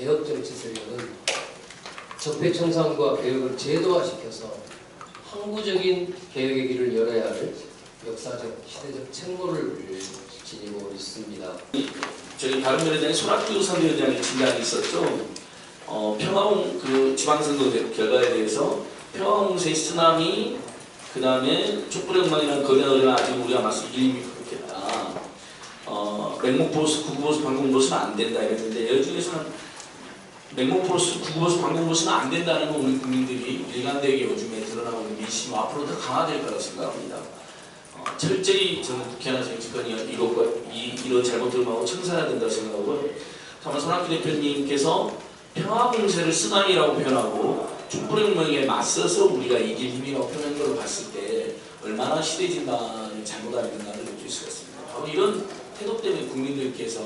개혁 정치 세력은 적폐 청산과 개혁을 제도화시켜서 항구적인 개혁의 길을 열어야 할 역사적 시대적 책무를 지니고 있습니다. 저희 바른미래당의 손학규 선대위원장의 진단이 있었죠. 어, 평화홍 그 지방선거 결과에 대해서 평화홍세 쓰나미 그 다음에 촛불혁명이라는 거대한 어려움 아직 우리가 맞서 이름이 그렇겠다. 어, 맹목보수, 구구보수, 방공보수는 안 된다 이랬는데 여 중에서는 맹목보수, 구구보수, 방공보수는 안 된다는 건 우리 국민들이 일관되게 요즘에 드러나고 있는 민심이 앞으로 더 강화될 거라고 생각합니다. 어, 철저히 저는 국회나 정치권이 이거 이, 이런 잘못을 하고 청산해야 된다고 생각하고 다만 손학규 대표님께서 평화공세를 쓰나미라고 표현하고 촛불혁명에 맞서서 우리가 이길 힘이라고 표현한 걸로 봤을 때 얼마나 시대 진단을 잘못 알겠는가를 느낄 수가 있습니다. 바로 이런 태도 때문에 국민들께서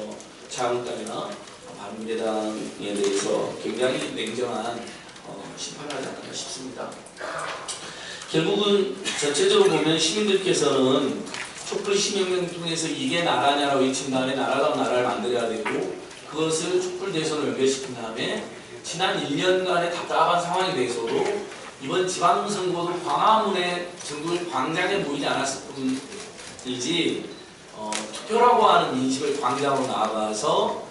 자국당이나 바른미래당에 대해서 굉장히 냉정한 어, 심판을 하지 않았나 싶습니다. 결국은 전체적으로 보면 시민들께서는 촛불 시민혁명 통해서 이게 나라냐라고 외친 다음에 나라다운 나라를 만들어야 되고 그것을 촛불 대선을 연결시킨 다음에 지난 1년간의 답답한 상황에 대해서도 이번 지방선거도 광화문에 전국의 광장에 모이지 않았을 뿐이지 어, 투표라고 하는 인식을 광장으로 나아가서 어,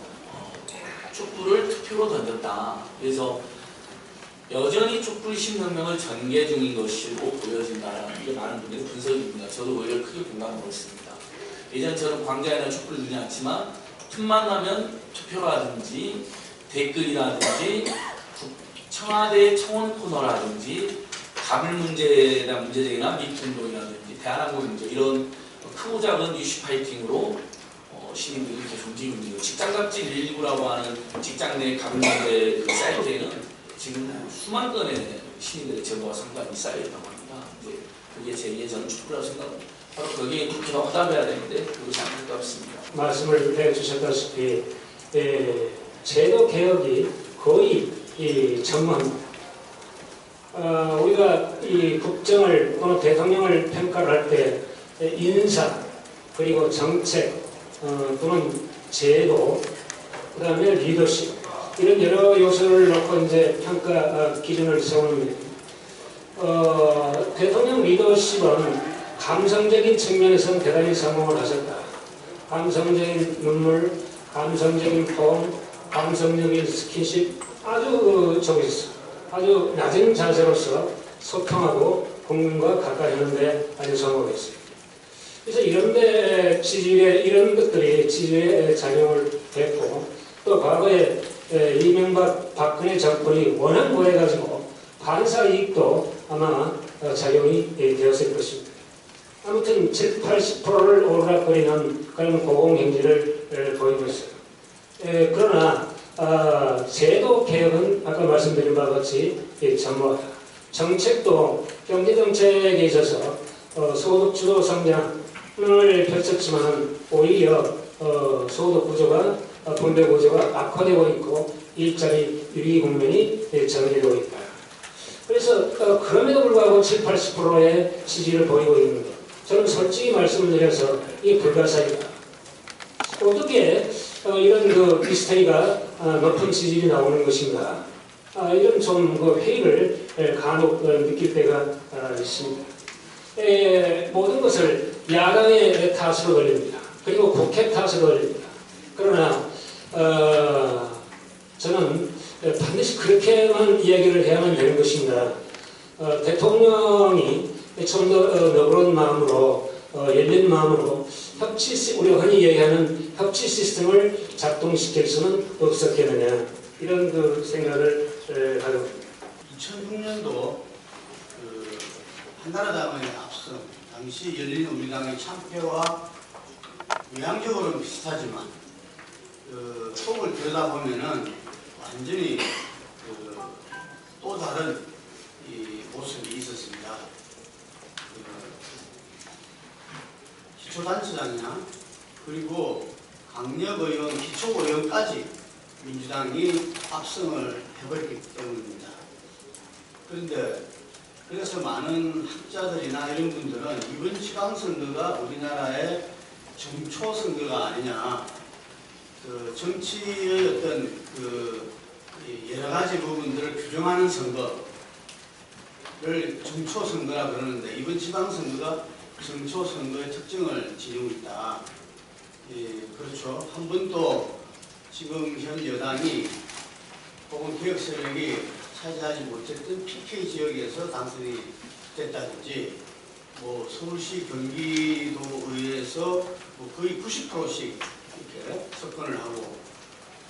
촛불을 투표로 던졌다. 그래서 여전히 촛불 신혁명을 전개 중인 것이고 보여진다는 게 많은 분들의 분석입니다. 저도 오히려 크게 공감하고 있습니다. 예전처럼 광장에다 촛불을 두지 않지만 틈만 나면 투표라든지 댓글이라든지 국- 청와대 청원 코너라든지 문제에 대한 문제제기나 미투운동이라든지 대한항공 문제 이런 크고 작은 이슈 파이팅으로 어, 시민들이 계속 움직이고 있는. 직장갑질 119라고 하는 직장 내 문제 그 사이트에는 지금 수만 건의 시민들의 제보가 상당히 쌓여있다고 합니다. 이제 그게 제2의 저는 촛불이라고 생각합니다. 바로 거기에 국회가 화답해야 되는데 그것이 안타깝습니다. 말씀을 해주셨다시피 에, 제도 개혁이 거의 이 전무합니다. 어, 우리가 이 국정을 또는 대통령을 평가를 할 때 인사 그리고 정책 어, 또는 제도 그 다음에 리더십 이런 여러 요소를 놓고 이제 평가 어, 기준을 세우는 어, 대통령 리더십은 감성적인 측면에서는 대단히 성공을 하셨다. 감성적인 눈물, 감성적인 포옹, 감성적인 스킨십 아주 어, 저기 아주 낮은 자세로서 소통하고 국민과 가까이 하는데 아주 성공했어요. 그래서 이런 데 지지에 이런 것들이 지지에 작용을 했고 또 과거에 에, 이명박 박근혜 정권이 워낙 뭐해가지고 반사 이익도 아마 어, 작용이 예, 되었을 것입니다. 아무튼 7, 80%를 오르락거리는 그런 고공행진을 에, 보이고 있어요. 에, 그러나 아, 제도 개혁은 아까 말씀드린 바와 같이 예, 전무하다. 정책도 경제정책에 있어서 어, 소득 주도 성장 을 펼쳤지만 오히려 어, 소득 구조가 어, 분배 구조가 악화되고 있고 일자리 유리 국면이 예, 전개되고 있다. 그래서 어, 그럼에도 불구하고 7, 80%의 지지를 보이고 있는 것. 저는 솔직히 말씀을 드려서 이게 불가사의다. 어떻게 어, 이런 그 미스테리가 아, 높은 지지율이 나오는 것인가? 아, 이런 좀 그 회의를 에, 간혹 어, 느낄 때가 아, 있습니다. 에, 모든 것을 야당의 탓으로 돌립니다. 그리고 국회 탓으로 돌립니다. 그러나 어, 저는 반드시 그렇게만 이야기를 해야만 되는 것인가? 어, 대통령이 좀더 너그러운 마음으로 어, 열린 마음으로 협치 시- 우리가 흔히 얘기하는 협치 시스템을 작동시킬 수는 없었겠느냐 이런 그 생각을 에, 가지고 2006년도 그 한나라당의 앞선 당시 열린우리당의 참패와 외향적으로는 비슷하지만 그 속을 들여다보면은 완전히 그 또 다른 이 모습이 있었습니다. 그 기초단체장이나 그리고 강력의원, 기초의원까지 민주당이 압승을 해버렸기 때문입니다. 그런데 그래서 많은 학자들이나 이런 분들은 이번 지방선거가 우리나라의 정초 선거가 아니냐, 그 정치의 어떤 그 규정하는 선거를 정초 선거라 그러는데 이번 지방 선거가 정초 선거의 특징을 지니고 있다. 예, 그렇죠. 한 번도 지금 현 여당이 혹은 개혁 세력이 차지하지 못했던 PK 지역에서 당선이 됐다든지 뭐 서울시 경기도의회에서 뭐 거의 90%씩 이렇게 석권을 하고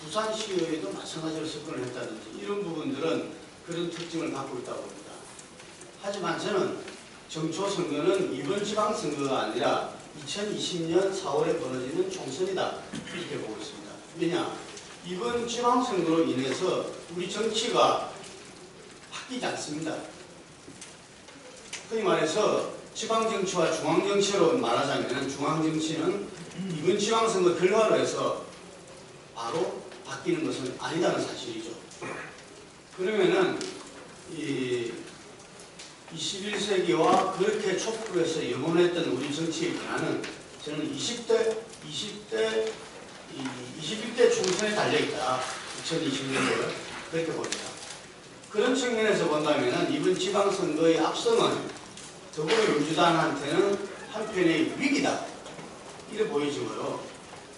부산시의회도 마찬가지로 석권을 했다든지 이런 부분들은 그런 특징을 갖고 있다고 봅니다. 하지만 저는 정초 선거는 이번 지방선거가 아니라 2020년 4월에 벌어지는 총선이다 이렇게 보고 있습니다. 왜냐? 이번 지방선거로 인해서 우리 정치가 바뀌지 않습니다. 흔히 말해서 지방정치와 중앙정치로 말하자면 중앙정치는 이번 지방선거 결과로 해서 바로 바뀌는 것은 아니다는 사실이죠. 그러면은 이 21세기와 그렇게 촉구해서 영원했던 우리 정치의 변화는 저는 20대, 20대, 21대 총선에 달려있다. 2020년도에 그렇게 봅니다. 그런 측면에서 본다면 이번 지방선거의 압승은 더불어민주당한테는 한편의 위기다. 이래 보여지고요.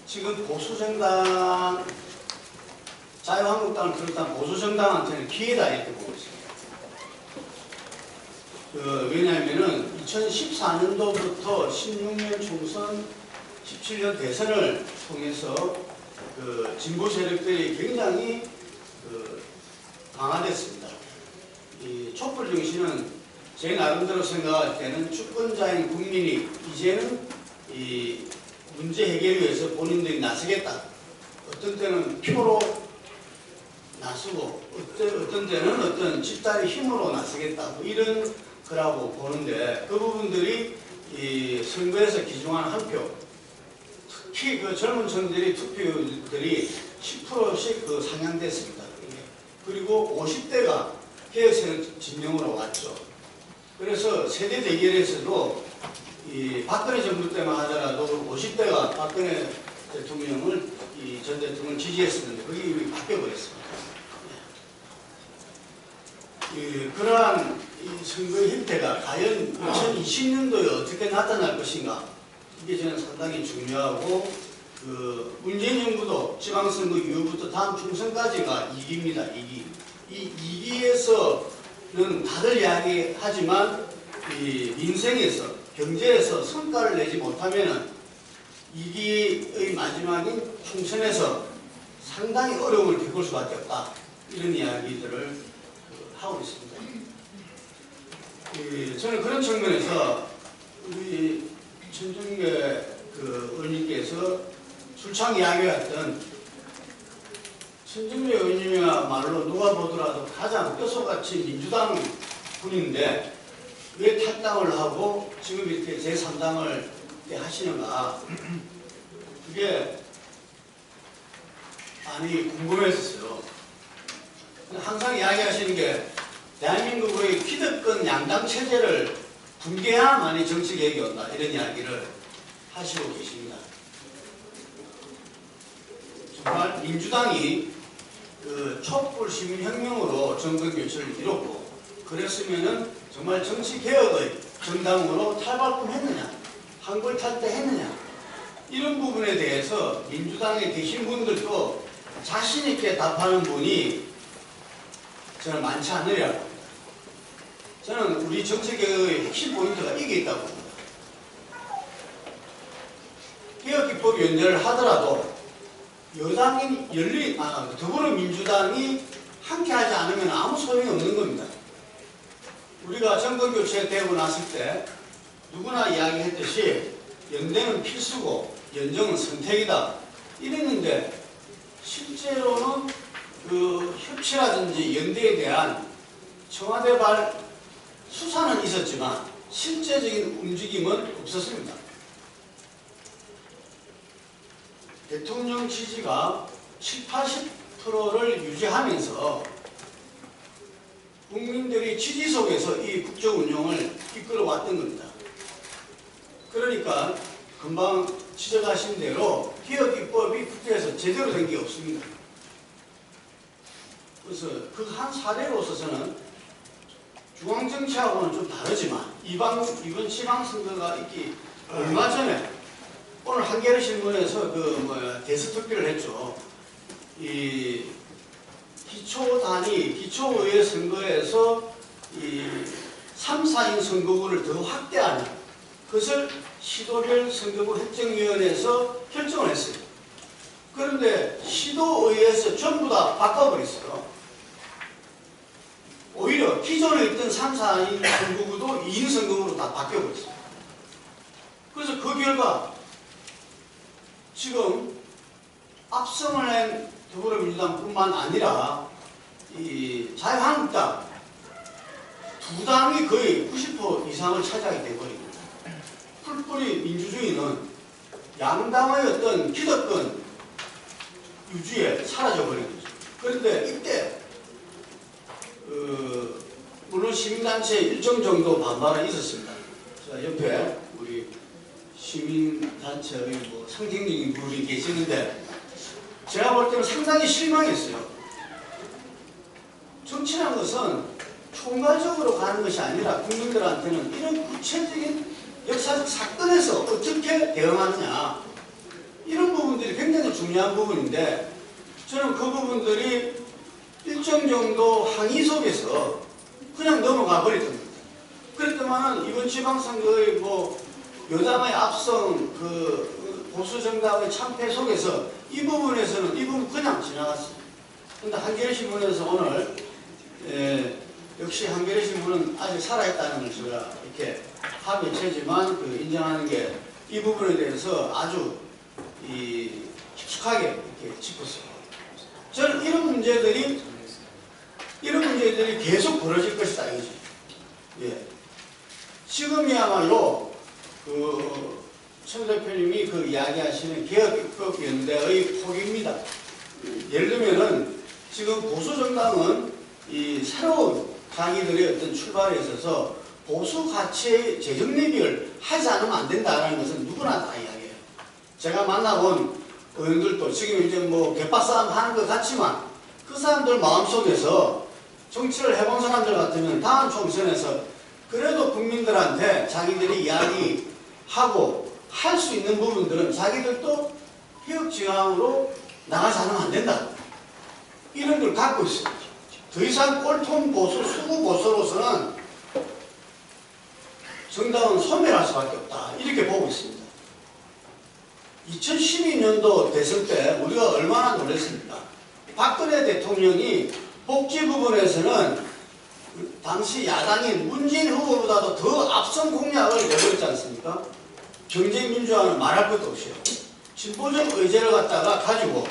지금 보수정당, 자유한국당을 비롯한 보수정당한테는 기회다 이렇게 보고 있습니다. 그, 왜냐하면은 2014년도부터 16년 총선, 17년 대선을 통해서 그 진보 세력들이 굉장히 그 강화됐습니다. 이 촛불 정신은 제 나름대로 생각할 때는 주권자인 국민이 이제는 이 문제 해결을 위해서 본인들이 나서겠다. 어떤 때는 표로 나서고 어떤, 어떤 때는 어떤 집단의 힘으로 나서겠다. 뭐 이런 거라고 보는데 그 부분들이 이 선거에서 기중한 한 표, 특히 그 젊은 층들이 투표율들이 10%씩 그 상향됐습니다. 그리고 50대가 개혁세력 진영으로 왔죠. 그래서 세대 대결에서도 이 박근혜 정부 때만 하더라도 50대가 박근혜 대통령을 이 전 대통령을 지지했었는데 그게 이미 바뀌어버렸습니다. 이 그러한 이 선거의 형태가 과연 2020년도에 어떻게 나타날 것인가 이게 저는 상당히 중요하고 그 문재인 정부도 지방선거 이후부터 다음 총선까지가 2기입니다. 2기. 이 2기에서는 다들 이야기하지만 이 민생에서 경제에서 성과를 내지 못하면은 2기의 마지막인 총선에서 상당히 어려움을 겪을 수밖에 없다. 이런 이야기들을 그 하고 있습니다. 이 저는 그런 측면에서 우리 천정배 그 의원님께서 출창 이야기했던 천정배 의원님이야말로 누가 보더라도 가장 뼛속같이 민주당 분인데 왜 탈당을 하고 지금 이렇게 제3당을 하시는가 그게 많이 궁금했었어요. 항상 이야기하시는 게 대한민국의 기득권 양당 체제를 붕괴해야만이 정치 개혁이 온다 이런 이야기를 하시고 계십니다. 정말 민주당이 그 촛불 시민혁명으로 정권 교체를 이뤘고 그랬으면은 정말 정치 개혁의 정당으로 탈바꿈했느냐 한골 탈퇴했느냐 이런 부분에 대해서 민주당에 계신 분들도 자신 있게 답하는 분이 저는 많지 봅니다. 저는 우리 정치개혁의 핵심 포인트가 이게 있다고 봅니다. 개혁기법 연대를 하더라도 여당이 열린, 아, 더불어민주당이 함께하지 않으면 아무 소용이 없는 겁니다. 우리가 정권교체 되고 났을 때 누구나 이야기했듯이 연대는 필수고 연정은 선택이다 이랬는데 실제로는 그 협치라든지 연대에 대한 청와대 발 수사는 있었지만 실제적인 움직임은 없었습니다. 대통령 지지가 7, 80%를 유지하면서 국민들이 지지 속에서 이 국정 운영을 이끌어왔던 겁니다. 그러니까 금방 지적하신 대로 기업 입법이 국회에서 제대로 된 게 없습니다. 그래서 그 한 사례로서 저는 중앙 정치하고는 좀 다르지만 이방 이번 지방선거가 있기 얼마 전에 오늘 한겨레 신문에서 그 뭐야 대스특기를 했죠. 이 기초 단위 기초의회 선거에서 이 3, 4인 선거구를 더 확대하는 그것을 시도별 선거구 획정위원회에서 결정을 했어요. 그런데 시도의회에서 전부 다 바꿔버렸어요. 오히려 기존에 있던 3, 4인 선거구도 2인 선거구로 다 바뀌어버렸어요. 그래서 그 결과 지금 압승을 낸 더불어민주당뿐만 아니라 이 자유한국당 두 당이 거의 90% 이상을 차지하게 돼버립니다. 풀뿌리 민주주의는 양당의 어떤 기득권 유지에 사라져버린 거죠. 그런데 이때 어, 물론 시민단체 일정 정도 반발은 있었습니다. 자, 옆에 우리 시민단체의 뭐 상징적인 분이 계시는데 제가 볼 때는 상당히 실망했어요. 정치라는 것은 총괄적으로 가는 것이 아니라 국민들한테는 이런 구체적인 역사적 사건에서 어떻게 대응하느냐 이런 부분들이 굉장히 중요한 부분인데 저는 그 부분들이 일정 정도 항의 속에서 그냥 넘어가 버렸던 겁니다. 그랬더만은 이번 지방선거의 뭐 여당의 압승 그 보수 정당의 참패 속에서 이 부분에서는 이 부분 그냥 지나갔습니다. 근데 한겨레 신문에서 오늘 에, 역시 한겨레 신문은 아직 살아있다는 걸 제가 이렇게 합의체지만 그 인정하는 게 이 부분에 대해서 아주 이 깊숙하게 이렇게 짚었어요. 저는 이런 문제들이 이런 문제들이 계속 벌어질 것이다 이거지. 예. 지금이야말로 그청 대표님이 그 이야기하시는 개혁입법 연대의 폭입니다. 예를 들면은 지금 보수 정당은 이 새로운 자기들의 어떤 출발에 있어서 보수 가치의 재정 내비를 하지 않으면 안 된다라는 것은 누구나 다 이야기해요. 제가 만나본 의원들도 지금 이제 뭐 개파싸움 하는 것 같지만 그 사람들 마음속에서 정치를 해본 사람들 같으면 다음 총선에서 그래도 국민들한테 자기들이 이야기 하고 할 수 있는 부분들은 자기들도 개혁지향으로 나가지 않으면 안 된다. 이런 걸 갖고 있어요. 더 이상 꼴통 보수, 수구 보수로서는 정당은 소멸할 수밖에 없다. 이렇게 보고 있습니다. 2012년도 대선 때 우리가 얼마나 놀랐습니까? 박근혜 대통령이 복지 부분에서는 그 당시 야당인 문재인 후보보다도 더 앞선 공약을 내버렸지 않습니까? 경제민주화는 말할 것도 없이요. 진보적 의제를 갖다가 가지고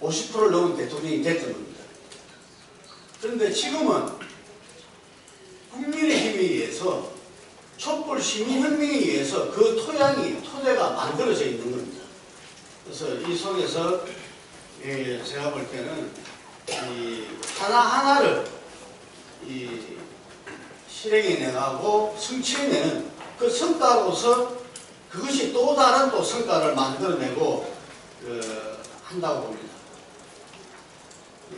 50%를 넘은 대통령이 됐던 겁니다. 그런데 지금은 국민의힘에 의해서 촛불 시민혁명에 의해서 그 토양이 토대가 만들어져 있는 겁니다. 그래서 이 속에서 예, 제가 볼 때는 이 하나 하나를 이 실행해 내가고 성취해 내는 그 성과로서 그것이 또 다른 또 성과를 만들어내고 그, 한다고 봅니다.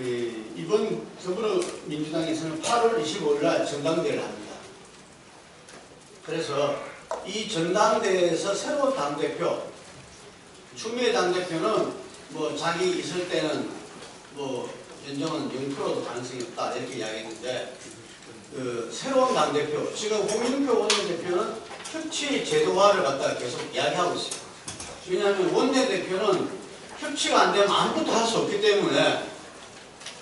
이, 이번 더불어민주당에서는 8월 25일 날 전당대회를 합니다. 그래서 이 전당대회에서 새로운 당대표, 추미애 당대표는 뭐 자기 있을 때는 뭐 연정은 0%도 가능성이 없다 이렇게 이야기했는데 그 새로운 당대표, 지금 홍영표 원내대표는 협치 제도화를 갖다가 계속 이야기하고 있어요. 왜냐하면 원내대표는 협치가 안 되면 아무것도 할 수 없기 때문에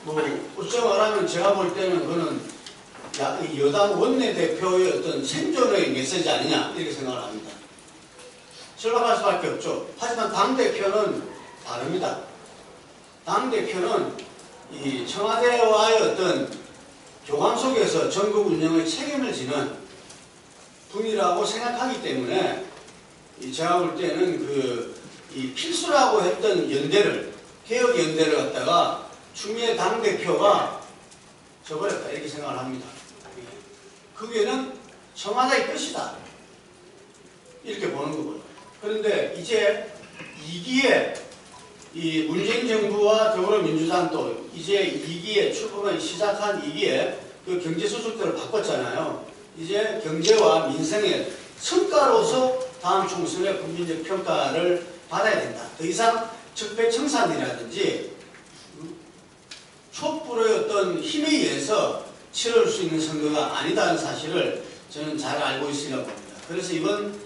뭐 어쩌 말하면 제가 볼 때는 이 여당 원내대표의 어떤 생존의 메시지 아니냐 이렇게 생각을 합니다. 절박할 수밖에 없죠. 하지만 당대표는 다릅니다. 당대표는 이 청와대와의 어떤 교감 속에서 전국 운영의 책임을 지는 분이라고 생각하기 때문에 이 제가 볼 때는 그 이 필수라고 했던 연대를 개혁 연대를 갖다가 추미애 당 대표가 저버렸다 이렇게 생각을 합니다. 그게는 청와대의 뜻이다 이렇게 보는 거고요. 그런데 이제 2기에 이 문재인 정부와 더불어민주당도 이제 2기에 출범을 시작한 2기에 그 경제 수준들을 바꿨잖아요. 이제 경제와 민생의 성과로서 다음 총선의 국민적 평가를 받아야 된다. 더 이상 적폐청산이라든지 촛불의 어떤 힘에 의해서 치를 수 있는 선거가 아니다는 사실을 저는 잘 알고 있으리라고 봅니다. 그래서 이번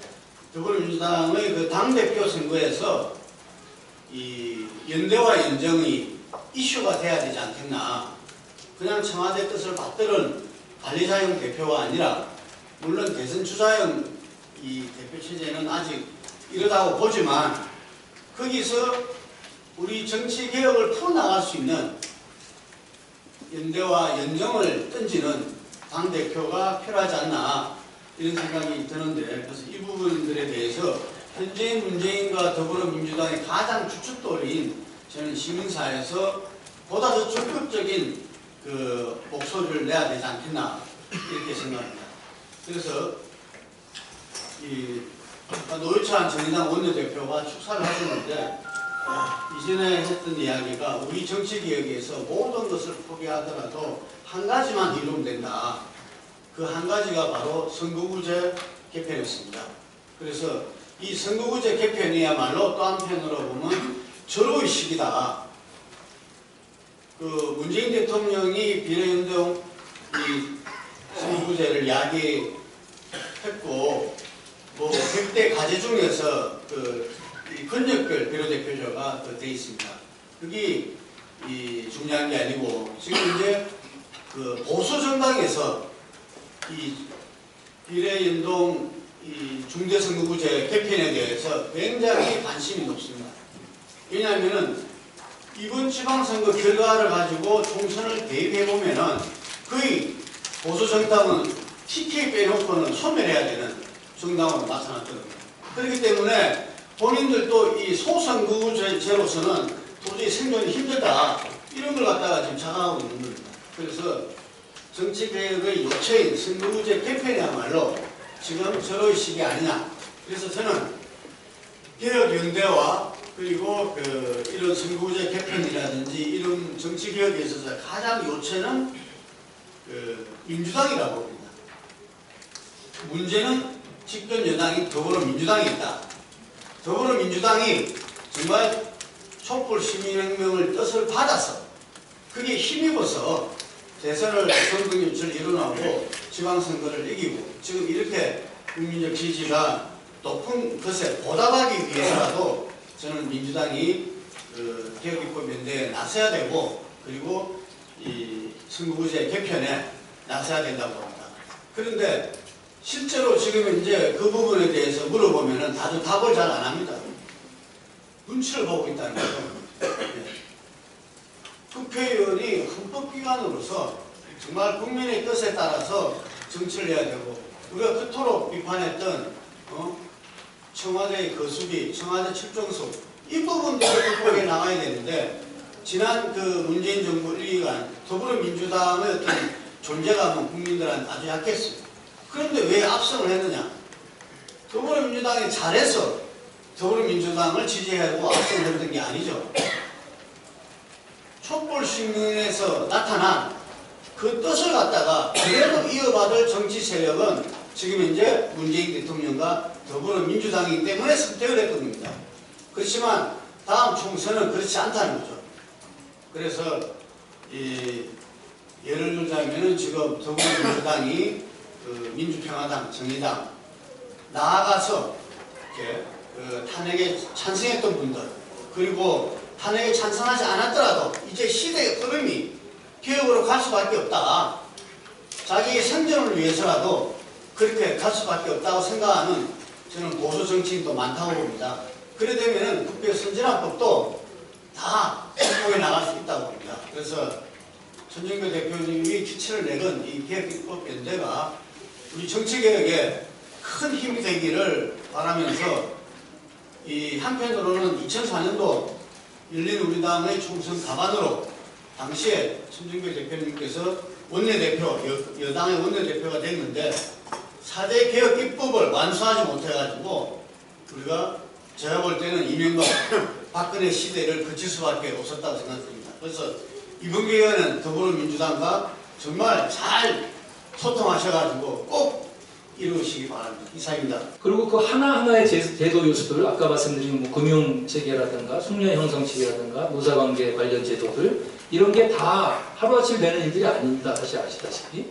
더불어민주당의 그 당대표 선거에서 이 연대와 연정이 이슈가 돼야 되지 않겠나. 그냥 청와대 뜻을 받들은 관리자형 대표가 아니라 물론 대선 주자형 이 대표 체제는 아직 이러다고 보지만 거기서 우리 정치 개혁을 풀어나갈 수 있는 연대와 연정을 던지는 당 대표가 필요하지 않나 이런 생각이 드는데 그래서 이 부분들에 대해서 현재 문재인과 더불어민주당의 가장 주축돌인 저는 시민사회에서 보다 더 적극적인 그 목소리를 내야 되지 않겠나 이렇게 생각합니다. 그래서 이 노회찬 정의당 원내대표가 축사를 하셨는데 이전에 했던 이야기가 우리 정치 개혁에서 모든 것을 포기하더라도 한 가지만 이루면 된다. 그 한 가지가 바로 선거구제 개편이었습니다. 그래서 이 선거구제 개편이야말로 또 한편으로 보면 절호의식이다. 그 문재인 대통령이 비례운동 이 선거구제를 야기했고 뭐 100대 과제 중에서 그이 권역별 비례대표제가 그돼 있습니다. 그게 이 중요한 게 아니고 지금 이제 그 보수 정당에서 이 비례연동 이 중대선거구제 개편에 대해서 굉장히 관심이 높습니다. 왜냐하면은 이번 지방선거 결과를 가지고 총선을 대입해 보면은 거의 보수 정당은 TK 빼놓고는 소멸해야 되는 정당으로 나타났거든요. 그렇기 때문에 본인들도 이 소선거구제로서는 도저히 생존이 힘들다 이런 걸 갖다가 지금 자각하고 있는 겁니다. 그래서 정치 개혁의 요체인 선거구제 개편이야말로 지금 시기 아니냐. 그래서 저는 개혁연대와 그리고 그 이런 선거구제 개편이라든지 이런 정치개혁에 있어서 가장 요체는 그 민주당이라고 봅니다. 문제는 집권 여당이 더불어민주당이 있다. 더불어민주당이 정말 촛불 시민혁명을 뜻을 받아서 그게 힘입어서 대선을 선거 유치를 일어나고 지방선거를 이기고 지금 이렇게 국민적 지지가 높은 것에 보답하기 위해서라도 저는 민주당이 그 개혁입법 연대에 나서야 되고 그리고 이 선거구제 개편에 나서야 된다고 봅니다. 그런데 실제로 지금 이제 그 부분에 대해서 물어보면 은 다들 답을 잘 안 합니다. 눈치를 보고 있다는 거죠. 예. 국회의원이 헌법기관으로서 정말 국민의 뜻에 따라서 정치를 해야 되고 우리가 그토록 비판했던 어? 청와대의 거수비, 청와대 출정수 이 부분들이 국회에 나와야 되는데 지난 그 문재인 정부 1기간 더불어민주당의 어떤 존재감은 국민들한테 아주 약했습니다. 그런데 왜 압승을 했느냐? 더불어민주당이 잘해서 더불어민주당을 지지하고 압승을 했던 게 아니죠. 촛불 시민에서 나타난 그 뜻을 갖다가 그대로 이어받을 정치 세력은 지금 이제 문재인 대통령과 더불어민주당이기 때문에 선택을 했던 겁니다. 그렇지만 다음 총선은 그렇지 않다는 거죠. 그래서 이 예를 들자면은 지금 더불어민주당이 그 민주평화당, 정의당 나아가서 이렇게 그 탄핵에 찬성했던 분들 그리고 탄핵에 찬성하지 않았더라도 이제 시대의 흐름이 개혁으로 갈 수밖에 없다. 자기의 생존을 위해서라도 그렇게 갈 수밖에 없다고 생각하는 저는 보수 정치인도 많다고 봅니다. 그래 되면은 국회 선진화법도 다 행동에 나갈 수 있다고 봅니다. 그래서 천정교 대표님이 기치를 내건 이 개혁입법 연대가 우리 정치개혁에 큰 힘이 되기를 바라면서 이 한편으로는 2004년도 열린 우리당의 총선 가반으로 당시에 천정교 대표님께서 원내대표, 여, 여당의 원내대표가 됐는데 4대 개혁 입법을 완수하지 못해가지고 우리가 제가 볼 때는 이명박 박근혜 시대를 거칠 수밖에 없었다고 생각합니다. 그래서 이번 기회에는 더불어민주당과 정말 잘 소통하셔가지고 꼭 이루시기 바랍니다. 이상입니다. 그리고 그 하나하나의 제- 제도 요소들 아까 말씀드린 뭐 금융 체계라든가 숙련 형성 체계라든가 노사관계 관련 제도들 이런 게 다 하루아침 되는 일들이 아닙니다. 사실 아시다시피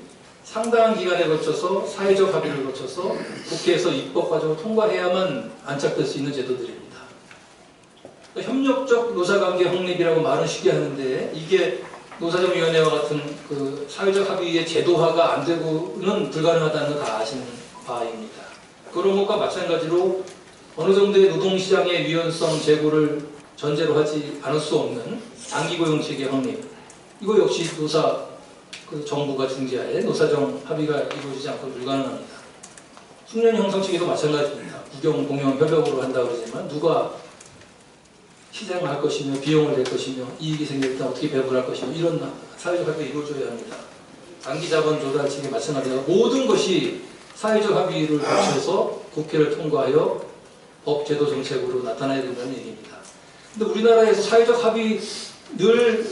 상당한 기간에 거쳐서 사회적 합의를 거쳐서 국회에서 입법 과정을 통과해야만 안착될 수 있는 제도들입니다. 그러니까 협력적 노사관계 확립이라고 말은 쉽게 하는데 이게 노사정위원회와 같은 그 사회적 합의의 제도화가 안 되고는 불가능하다는 걸다 아시는 바입니다. 그런 것과 마찬가지로 어느 정도의 노동시장의 유연성 제고를 전제로 하지 않을 수 없는 장기 고용 체계 확립 이거 역시 노사 그 정부가 중재하에 노사정 합의가 이루어지지 않고 불가능합니다. 숙련 형성 체계도 마찬가지입니다. 국영 공영 협력으로 한다 그러지만 누가 시장을 할 것이며 비용을 낼 것이며 이익이 생길 때 어떻게 배분할 것이며 이런 사회적 합의가 이루어져야 합니다. 장기 자본 조달 측에 마찬가지로 모든 것이 사회적 합의를 거쳐서 국회를 통과하여 법 제도 정책으로 나타나야 된다는 얘기입니다. 근데 우리나라에서 사회적 합의 늘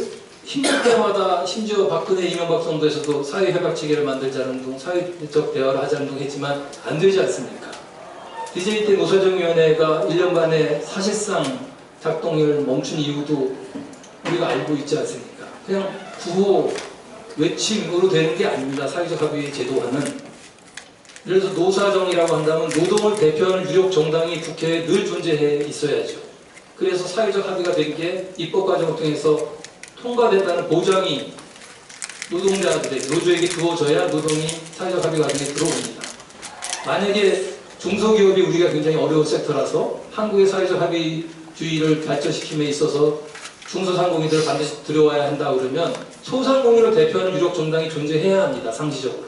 힘들 때마다 심지어 박근혜 이명박 정부에서도 사회 협약 체계를 만들자는 둥 사회적 대화를 하자는 둥 했지만 안 되지 않습니까? DJ 때 노사정위원회가 1년간에 사실상 작동을 멈춘 이유도 우리가 알고 있지 않습니까? 그냥 구호 외침으로 되는 게 아닙니다. 사회적 합의의 제도화는. 그래서 노사정이라고 한다면 노동을 대표하는 유력 정당이 국회에 늘 존재해 있어야죠. 그래서 사회적 합의가 된 게 입법 과정을 통해서 통과된다는 보장이 노동자들에게, 노조에게 주어져야 노동이 사회적 합의 과정에 들어옵니다. 만약에 중소기업이 우리가 굉장히 어려운 섹터라서 한국의 사회적 합의주의를 발전시킴에 있어서 중소상공인들을 반드시 들여와야 한다 그러면 소상공인을 대표하는 유력 정당이 존재해야 합니다. 상시적으로.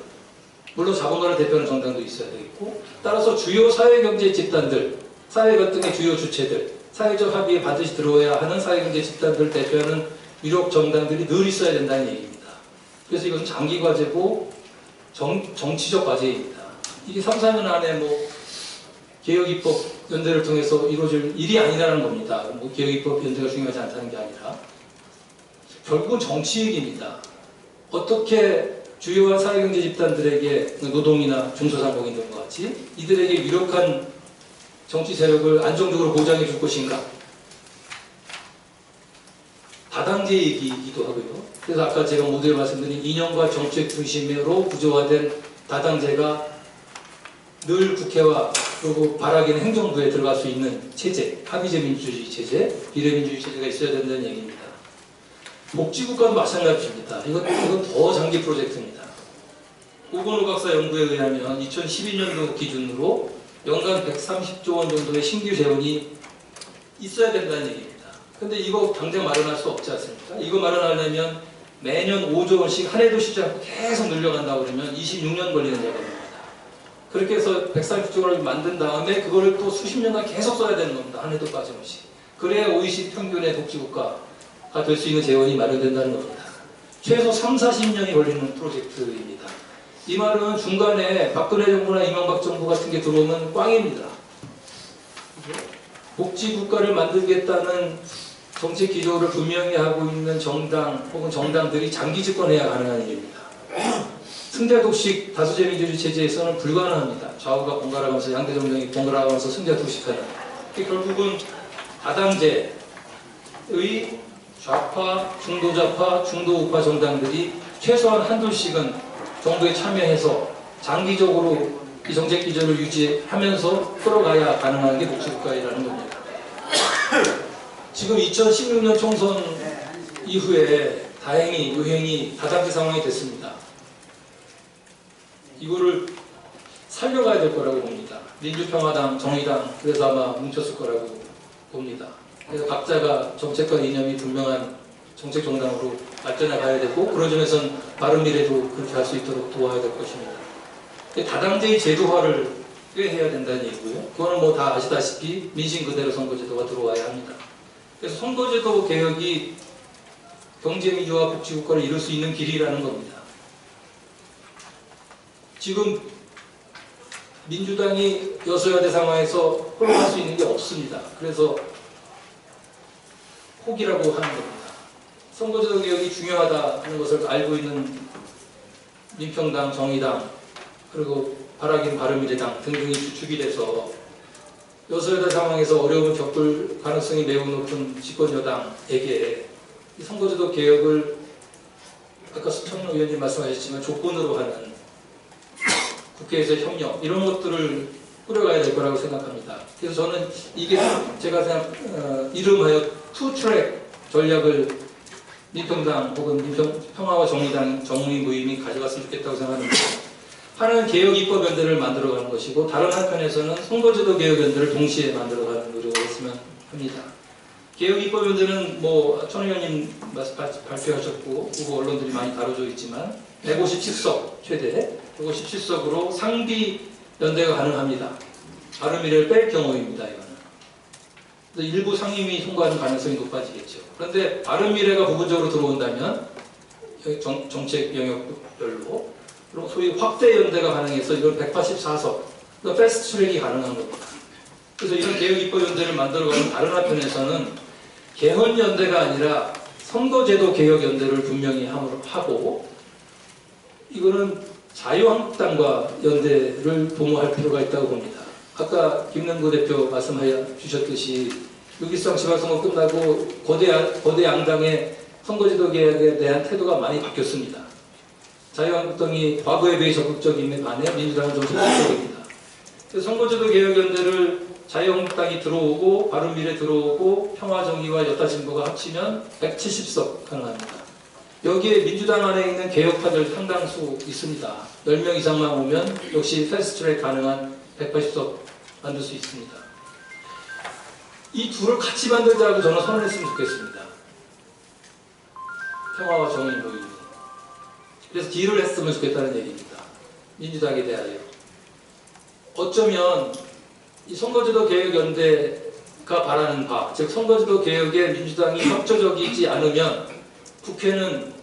물론 자본가를 대표하는 정당도 있어야 되겠고 따라서 주요 사회경제 집단들, 사회 갈등의 주요 주체들, 사회적 합의에 반드시 들어와야 하는 사회경제 집단들을 대표하는 유력 정당들이 늘 있어야 된다는 얘기입니다. 그래서 이것은 장기 과제고 정, 정치적 과제입니다. 이게 3, 4년 안에 뭐 개혁 입법 연대를 통해서 이루어질 일이 아니라는 겁니다. 뭐 개혁 입법 연대가 중요하지 않다는 게 아니라 결국은 정치 얘기입니다. 어떻게 주요한 사회경제 집단들에게 노동이나 중소상공인 등과 같이 이들에게 유력한 정치 세력을 안정적으로 보장해 줄 것인가? 다당제 얘기이기도 하고요. 그래서 아까 제가 모두에 말씀드린 이념과 정책 중심으로 구조화된 다당제가 늘 국회와 그리고 바라기는 행정부에 들어갈 수 있는 체제, 합의제 민주주의 체제, 비례민주주의 체제가 있어야 된다는 얘기입니다. 복지국가도 마찬가지입니다. 이건, 이건 더 장기 프로젝트입니다. 오건우 박사 연구에 의하면 2012년도 기준으로 연간 130조 원 정도의 신규 재원이 있어야 된다는 얘기입니다. 근데 이거 당장 마련할 수 없지 않습니까? 이거 마련하려면 매년 5조 원씩 한 해도 쉬지 않고 계속 늘려간다고 그러면 26년 걸리는 작업입니다. 그렇게 해서 130조 원을 만든 다음에 그거를 또 수십 년간 계속 써야 되는 겁니다. 한 해도 빠짐없이. 그래야 OECD 평균의 독지국가 가 될 수 있는 재원이 마련된다는 겁니다. 최소 3, 40년이 걸리는 프로젝트입니다. 이 말은 중간에 박근혜 정부나 이명박 정부 같은 게 들어오면 꽝입니다. 복지국가를 만들겠다는 정책 기조를 분명히 하고 있는 정당 혹은 정당들이 장기 집권해야 가능한 일입니다. 승자 독식 다수제 민주주의 체제에서는 불가능합니다. 좌우가 번갈아가면서 양대 정당이 번갈아가면서 승자 독식하는. 그게 결국은 다당제의 좌파, 중도좌파, 중도우파 정당들이 최소한 한둘씩은 정부에 참여해서 장기적으로 이 정책 기조를 유지하면서 끌어가야 가능한 게 복지국가이라는 겁니다. 지금 2016년 총선 이후에 다행히 유행이 다단계 상황이 됐습니다. 이거를 살려가야 될 거라고 봅니다. 민주평화당, 정의당 그래서 아마 뭉쳤을 거라고 봅니다. 그래서 각자가 정책과 이념이 분명한 정책 정당으로 발전해 가야 되고 그런 점에서는 바른미래도 그렇게 할 수 있도록 도와야 될 것입니다. 다당제의 제도화를 꽤 해야 된다는 얘기고요. 그거는 뭐 다 아시다시피 민심 그대로 선거제도가 들어와야 합니다. 그래서 선거제도 개혁이 경제민주화 복지국가를 이룰 수 있는 길이라는 겁니다. 지금 민주당이 여소야대 상황에서 홀로할 수 있는 게 없습니다. 그래서 포기라고 하는 겁니다. 선거제도 개혁이 중요하다는 것을 알고 있는 민평당, 정의당, 그리고 바라긴 바른미래당 등등이 주축이 돼서 여소야대 상황에서 어려움을 겪을 가능성이 매우 높은 집권 여당에게 이 선거제도 개혁을 아까 수천로 의원님 말씀하셨지만 조건으로 하는 국회에서의 협력 이런 것들을 꾸려가야 될 거라고 생각합니다. 그래서 저는 이게 제가 그냥 어, 이름하여 투트랙 전략을 민평당 혹은 민평, 평화와 정의당 정의 모임이 가져갔으면 좋겠다고 생각합니다. 하나는 개혁 입법 연대를 만들어가는 것이고 다른 한편에서는 선거제도 개혁 연대를 동시에 만들어가는 노력을 했으면 합니다. 개혁 입법 연대는 뭐천 의원님 발표하셨고 후보 언론들이 많이 다뤄져 있지만 157석 최대 157석으로 상비 연대가 가능합니다. 바른미래를 뺄 경우입니다. 이거는. 일부 상임위 통과하는 가능성이 높아지겠죠. 그런데 바른미래가 부분적으로 들어온다면 정, 정책 영역별로 그리고 소위 확대 연대가 가능해서 이걸 184석 그러니까 패스트 트랙이 가능한 겁니다. 그래서 이런 개혁 입법 연대를 만들어가는 다른 한편에서는 개헌 연대가 아니라 선거제도 개혁 연대를 분명히 하고 이거는 자유한국당과 연대를 도모할 필요가 있다고 봅니다. 아까 김남구 대표 말씀하여 주셨듯이 6.13 지방선거 끝나고 거대, 양- 거대 양당의 선거제도 개혁에 대한 태도가 많이 바뀌었습니다. 자유한국당이 과거에 비해 적극적임에 반해 민주당은 좀 소극적입니다. 선거제도 개혁연대를 자유한국당이 들어오고 바른미래 들어오고 평화정의와 여타진보가 합치면 170석 가능합니다. 여기에 민주당 안에 있는 개혁파들 상당수 있습니다. 10명 이상만 오면 역시 패스트트랙 가능한 180석 만들 수 있습니다. 이 둘을 같이 만들자고 저는 선언했으면 좋겠습니다. 평화와 정의 모임. 그래서 딜을 했으면 좋겠다는 얘기입니다. 민주당에 대하여. 어쩌면 이 선거제도 개혁 연대가 바라는 바, 즉 선거제도 개혁에 민주당이 협조적이지 않으면 국회는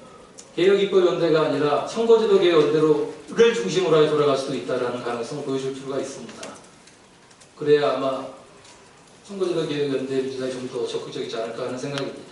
개혁 입법 연대가 아니라 선거제도 개혁 연대로를 중심으로 해 돌아갈 수도 있다는 가능성을 보여줄 필요가 있습니다. 그래야 아마 선거제도 개혁 연대 민주당이 좀 더 적극적이지 않을까 하는 생각입니다.